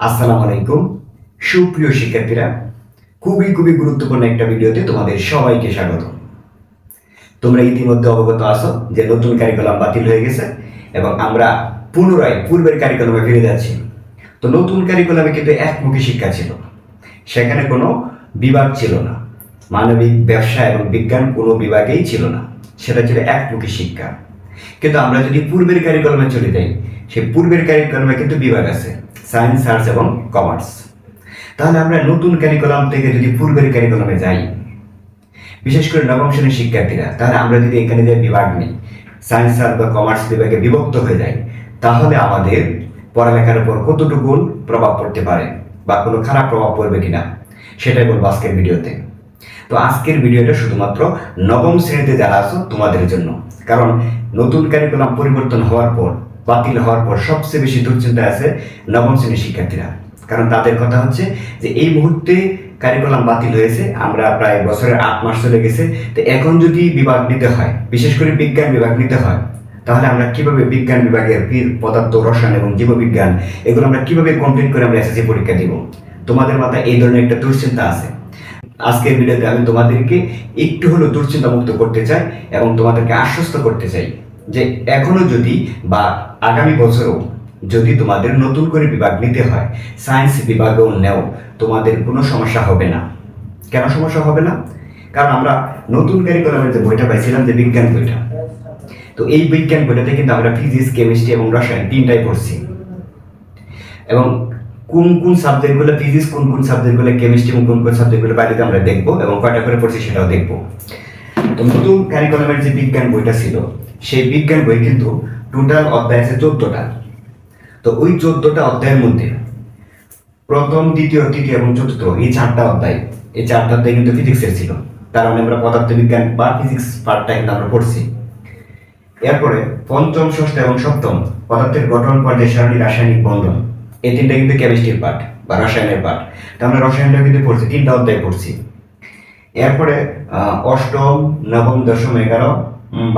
আসসালামু আলাইকুম। সুপ্রিয় শিক্ষার্থীরা, খুবই খুবই গুরুত্বপূর্ণ একটা ভিডিওতে তোমাদের সবাইকে স্বাগত। তোমরা ইতিমধ্যে অবগত আছো যে নতুন কারিকুলাম বাতিল হয়ে গেছে এবং আমরা পুনরায় পূর্বের কারিকুলামে ফিরে যাচ্ছি। তো নতুন কারিকুলামে কিন্তু একমুখী শিক্ষা ছিল। সেখানে কোনো বিভাগ ছিল না। মানবিক, ব্যবসা এবং বিজ্ঞান কোনো বিভাগেই ছিল না। সেটা ছিল একমুখী শিক্ষা। কিন্তু আমরা যদি পূর্বের কারিকুলামে চলে যাই, সেই পূর্বের কারিকুলামে কিন্তু বিভাগ আছে। সায়েন্স, আর্টস এবং কমার্স। তাহলে আমরা নতুন কারিকুলাম থেকে যদি পূর্বের কারিকুলামে যাই, বিশেষ করে নবম শ্রেণির শিক্ষার্থীরা, তাহলে আমরা যদি এখানে যে বিভাগ নেই, সায়েন্স আর্ট বা কমার্স বিভাগে বিভক্ত হয়ে যাই, তাহলে আমাদের পড়ালেখার উপর কতটুকু প্রভাব পড়তে পারে বা কোনো খারাপ প্রভাব পড়বে কিনা, সেটাই বলব আজকের ভিডিওতে। তো আজকের ভিডিওটা শুধুমাত্র নবম শ্রেণীতে যারা আছো, তোমাদের জন্য। কারণ নতুন কারিকুলাম পরিবর্তন হওয়ার পর বাতিল হওয়ার পর সবচেয়ে বেশি দুশ্চিন্তা আছে নবম শ্রেণির শিক্ষার্থীরা। কারণ তাদের কথা হচ্ছে যে, এই মুহূর্তে কারিকুলাম বাতিল হয়েছে, আমরা প্রায় বছরের আট মাস চলে গেছে, তো এখন যদি বিভাগ নিতে হয়, বিশেষ করে বিজ্ঞান বিভাগ নিতে হয়, তাহলে আমরা কীভাবে বিজ্ঞান বিভাগের পদার্থ, রসায়ন এবং জীববিজ্ঞান, এগুলো আমরা কীভাবে কমপ্লিট করে আমরা এসএসসি পরীক্ষা দিব? তোমাদের মাথায় এই ধরনের একটা দুশ্চিন্তা আছে। আজকের ভিডিওতে আমি তোমাদেরকে একটু হলেও দুশ্চিন্তা মুক্ত করতে চাই এবং তোমাদেরকে আশ্বস্ত করতে চাই। যে এখনও যদি বা আগামী বছরও যদি তোমাদের নতুন করে বিভাগ নিতে হয় সায়েন্স বিভাগেও নেও, তোমাদের কোনো সমস্যা হবে না। কেন সমস্যা হবে না? কারণ আমরা নতুন কারিকুলামের যে বইটা পাইছিলাম যে বিজ্ঞান বইটা, তো এই বিজ্ঞান বইটাতে কিন্তু আমরা ফিজিক্স কেমিস্ট্রি এবং রসায়ন তিনটাই পড়ছি। এবং কোন কোন সাবজেক্টগুলো ফিজিক্স কোন কোন সাবজেক্টগুলো কেমিস্ট্রি এবং কোন কোন সাবজেক্টগুলো বাইরে আমরা দেখব এবং কয়টা করে পড়ছি সেটাও দেখব। নতুন কারিকুলামের যে বিজ্ঞান বইটা ছিল, সেই বিজ্ঞান বই কিন্তু টোটাল অধ্যায় আছে চোদ্দটা। তো ওই চোদ্দটা অধ্যায়ের মধ্যে প্রথম, দ্বিতীয়, তৃতীয় এবং চতুর্থ, এই চারটা অধ্যায়, এই চারটা অধ্যায় কিন্তু ফিজিক্সের ছিল। তার মানে আমরা পদার্থবিজ্ঞান বা ফিজিক্স পার্টটা কিন্তু আমরা পড়ছি। এরপরে পঞ্চম, ষষ্ঠ এবং সপ্তম, পদার্থের গঠন, পর্যায়, সারণী, রাসায়নিক বন্ধন, এই তিনটা কিন্তু কেমিস্ট্রির পার্ট বা রসায়নের পার্ট তো আমরা রসায়নটা কিন্তু পড়ছি, তিনটা অধ্যায় পড়ছি। এরপরে অষ্টম, নবম, দশম, এগারো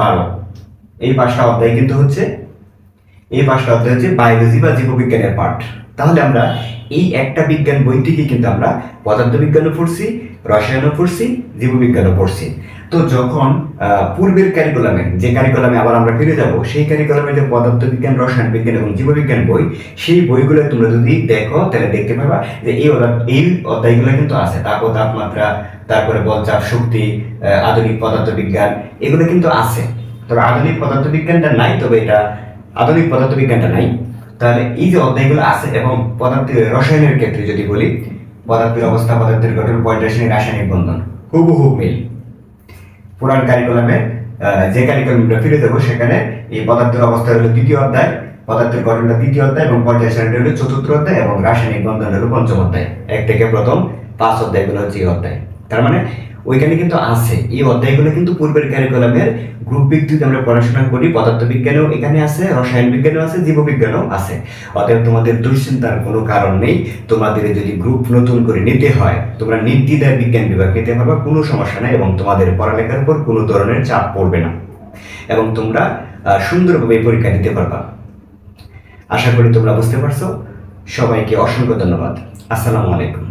বারো। এই পাঁচটা অধ্যায় কিন্তু হচ্ছে, এই পাঁচটা অধ্যায় হচ্ছে বায়োলজি বা জীববিজ্ঞানের পার্ট তাহলে আমরা এই একটা বিজ্ঞান বই থেকে কিন্তু আমরা পদার্থবিজ্ঞানও পড়ছি, রসায়নও পড়ছি, জীববিজ্ঞানও পড়ছি। তো যখন পূর্বের ক্যারিকুলামে যে ক্যারিকুলামে আবার আমরা ফিরে যাব, সেই ক্যারিকুলামে যে পদার্থবিজ্ঞান, রসায়ন বিজ্ঞান এবং জীববিজ্ঞান বই, সেই বইগুলো তোমরা যদি দেখো, তাহলে দেখতে পাবা যে এই এই অধ্যায়গুলো কিন্তু আছে। তাপ তাপমাত্রা তারপরে বলচাপ শক্তি আধুনিক পদার্থবিজ্ঞান, এগুলো কিন্তু আছে। তবে আধুনিক পদার্থবিজ্ঞানটা নাই, তবে এটা আধুনিক পদার্থবিজ্ঞানটা নাই। তাহলে এই যে অধ্যায়গুলো আছে এবং পদার্থ রসায়নের ক্ষেত্রে যদি বলি, পদার্থের অবস্থা, পদার্থের গঠন পর্যায় রাসায়নিক বন্ধন, হুবহু মিল। পুরান কারিকুলামে যে কারিকুলামটা ফিরে যাব, সেখানে এই পদার্থের অবস্থা হলো দ্বিতীয় অধ্যায়, পদার্থের গঠনটা দ্বিতীয় অধ্যায় এবং পর্যায় সারণীটা হলো চতুর্থ অধ্যায় এবং রাসায়নিক বন্ধন হলো পঞ্চম অধ্যায়। এক থেকে প্রথম পাঁচ অধ্যায়গুলো হচ্ছে এই অধ্যায়। তার মানে ওইখানে কিন্তু আছে। এই অধ্যায়গুলো কিন্তু পূর্বের কারিকুলামের গ্রুপ ভিত্তিতে আমরা পড়াশোনা করি, পদার্থবিজ্ঞানেও এখানে আছে রসায়ন বিজ্ঞানেও আছে, জীববিজ্ঞানেও আছে। অতএব তোমাদের দুশ্চিন্তার কোনো কারণ নেই। তোমাদের যদি গ্রুপ নতুন করে নিতে হয়, তোমরা নির্দ্বিধায় বিজ্ঞান বিভাগ নিতে পারবা, কোনো সমস্যা নাই এবং তোমাদের পড়ালেখার উপর কোনো ধরনের চাপ পড়বে না। এবং তোমরা সুন্দরভাবে পরীক্ষা দিতে পারবা। আশা করি তোমরা বুঝতে পারছ। সবাইকে অসংখ্য ধন্যবাদ। আসসালামু আলাইকুম।